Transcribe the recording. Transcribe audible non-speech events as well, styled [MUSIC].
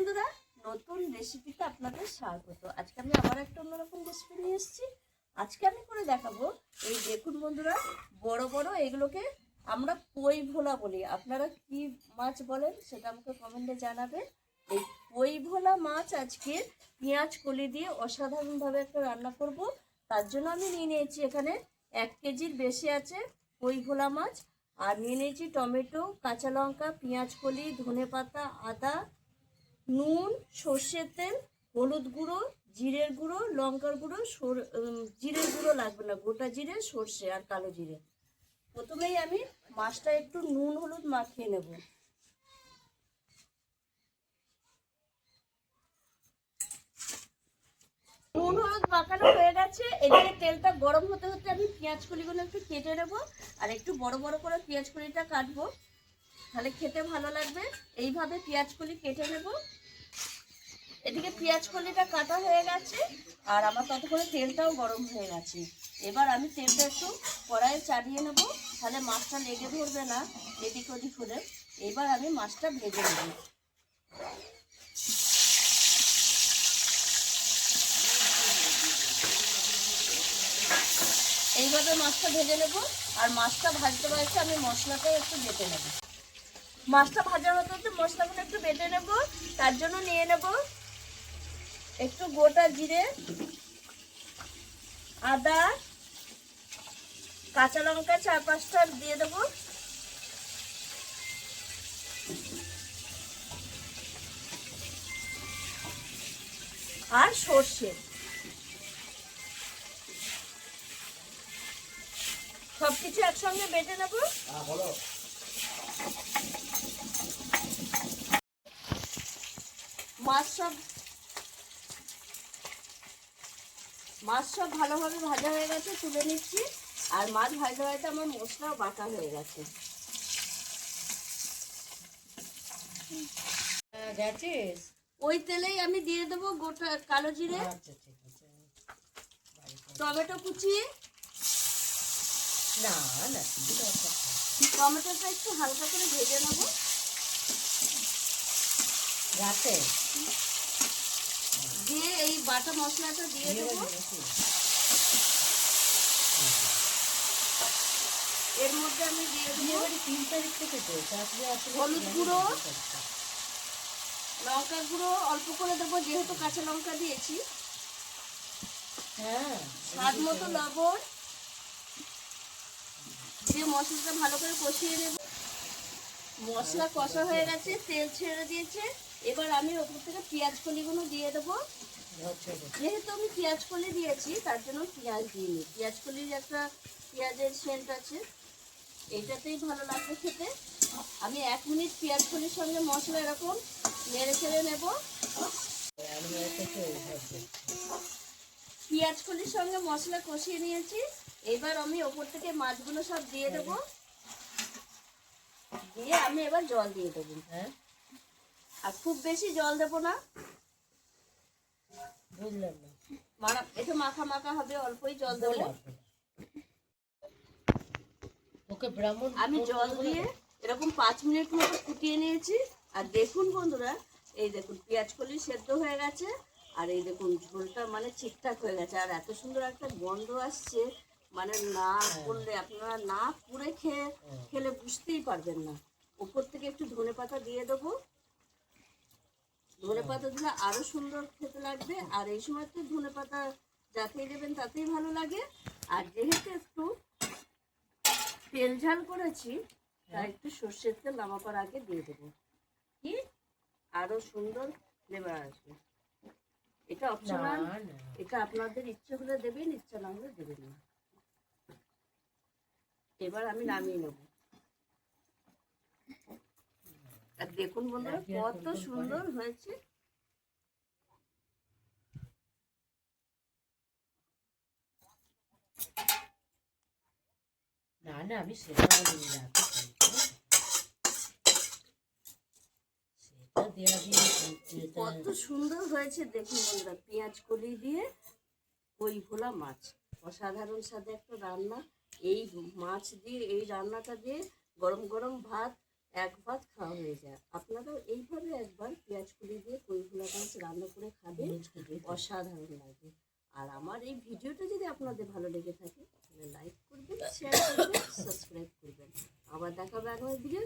বন্ধুরা, নতুন রেসিপিতে আপনাদের স্বাগত। আজকে আমি আবার একটা অন্যরকম রেসিপি নিয়ে এসেছি। আজকে আমি করে দেখাবো এই দেখুন বন্ধুরা, বড় বড় এগুলোকে আমরা পই ভোলা বলি। আপনারা কি মাছ বলেন সেটা আমাকে কমেন্টে জানাবেন। এই পই ভোলা মাছ আজকে পেঁয়াজ, কলি দিয়ে অসাধারণভাবে একটা রান্না করব। তার জন্য আমি নিয়ে নিয়েছি এখানে এক কেজির বেশি আছে পই ভোলা মাছ। আর নিয়ে নিয়েছি টমেটো, কাঁচা লঙ্কা, পেঁয়াজ, কলি ধনে পাতা আদা নুন, সর্ষের তেল, হলুদ গুঁড়ো, জিরের গুঁড়ো, লঙ্কার গুঁড়ো জিরের গুঁড়ো লাগবে না, গোটা জিরে, সর্ষে আর কালো জিরে। প্রথমেই আমি মাছটা একটু নুন, হলুদ মাখিয়ে নেব। নুন, হলুদ মাখানো হয়ে গেছে। এদিকে তেলটা গরম হতে হতে আমি পেঁয়াজ কলিগুলো একটু কেটে নেব আর একটু বড় বড় করে পেঁয়াজ কলিটা কাটবো। তাহলে খেতে ভালো লাগবে। এইভাবে পেঁয়াজ কলি কেটে নেব। এদিকে পেঁয়াজ কলিটা কাটা হয়ে গেছে, আর আমার ততক্ষণে তেলটাও গরম হয়ে গেছে। এবার আমি তেলটা একটু কড়াইয়ে চালিয়ে নেব। তাহলে মাছটা লেগে ধরবে না, এদিক ওদিক হলে। এবার আমি মাছটা ভেজে নেব। এইভাবে মাছটা ভেজে নেব, আর মাছটা ভাজতে ভাজতে আমি মশলাটা একটু বেটে নেব। মাছটা ভাজা হতে হতে মশলাগুলো একটু বেটে নেব, তার জন্য নিয়ে নেব একটু গোটা জিরে, আদা, কাঁচা লঙ্কা চার পাঁচটা দিয়ে দেবো। আর সর্ষে। সবকিছু একসঙ্গে বেটে নেব। মাছ সব মাছ সব ভালোভাবে ভাজা হয়ে গেছে তুলে নিচ্ছি। আর মাছ ভাজা ভাজতে আমার মশলাও বাটা হয়ে গেছে। গেছিস? ওই তেলেই আমি দিয়ে দেবো গোটা কালো জিরে আচ্ছা ঠিক আছে টমেটো কুচি। না না টমেটোটা একটু হালকা করে ভেজে নেব। রাতে? দিয়ে এই বাটা মশলাটা দিয়ে দেবো। এর মধ্যে আমি দিয়ে দেবো তিন তারিখ থেকে হলুদ গুঁড়ো। লঙ্কা গুঁড়ো অল্প করে দেবো যেহেতু কাঁচা লঙ্কা দিয়েছি। হ্যাঁ স্বাদ মতো লবণ। দিয়ে মশলাটা ভালো করে কষিয়ে নেব। মশলা কষা হয়ে গেছে তেল ছেড়ে দিয়েছে। এবার আমি ওপর থেকে পেঁয়াজ কলিগুলো দিয়ে দেবো। যেহেতু আমি পেঁয়াজ কলি দিয়েছি, তার জন্য পেঁয়াজ দিইনি পেঁয়াজ কলির একটা পেঁয়াজের সেন্ট আছে, এইটাতেই ভালো লাগবে খেতে। আমি এক মিনিট পেঁয়াজ কলির সঙ্গে মশলা এরকম নেড়ে ছেড়ে নেব। পেঁয়াজ কলির সঙ্গে মশলা কষিয়ে নিয়েছি। এবার আমি ওপর থেকে মাছগুলো সব দিয়ে দেবো। দিয়ে আমি এবার জল দিয়ে দেবো। হ্যাঁ। আর খুব বেশি জল দেবো না। বুঝলাম না। মারা একটু মাখা মাখা হবে অল্পই জল দেবো। ওকে ব্রাহ্মণ আমি জল দিয়ে এরকম পাঁচ মিনিট মতো ফুটিয়ে নিয়েছি। আর দেখুন বন্ধুরা এই দেখুন পেঁয়াজ কলি সেদ্ধ হয়ে গেছে। আর এই দেখুন ঝোলটা মানে ঠিকঠাক হয়ে গেছে। আর এত সুন্দর একটা গন্ধ আসছে। মানে না করলে আপনারা না পুড়ে খেয়ে খেলে বুঝতেই পারবেন না। উপর থেকে একটু ধনে পাতা দিয়ে দেবো। ধনে পাতা দিলে আরও সুন্দর খেতে লাগবে। আর এই সময় তো ধনে পাতা যাতেই দেবেন তাতেই ভালো লাগে। আর যেহেতু একটু তেল ঝাল করেছি তাই একটু সর্ষের তেল নামাবার আগে দিয়ে দেবো। কি? আরও সুন্দর ফ্লেভার আসবে। এটা অপশনাল এটা আপনাদের ইচ্ছে হলে দেবেন ইচ্ছা না হলে দেবেন না। এবার আমি নামিয়ে নেব। আর দেখুন বন্ধুরা কত সুন্দর হয়েছে। না না আমি সেটা বলিনি সেটা দেওয়া দিয়ে কত সুন্দর হয়েছে দেখুন বন্ধুরা পেঁয়াজ কলি দিয়ে ওই ভোলা মাছ। অসাধারণ স্বাদে একটা রান্না। এই মাছ দিয়ে এই রান্নাটা দিয়ে গরম গরম ভাত এক ভাত খাওয়া হয়ে যায়। আপনারাও এইভাবে একবার পেঁয়াজ কুলি দিয়ে কইগুলা মাছ রান্না করে খাবেন। অসাধারণ লাগে। আর আমার এই ভিডিওটা যদি আপনাদের ভালো লেগে থাকে তাহলে লাইক করবেন [COUGHS] শেয়ার করবেন সাবস্ক্রাইব করবেন। আবার দেখাবে আগামী ভিডিও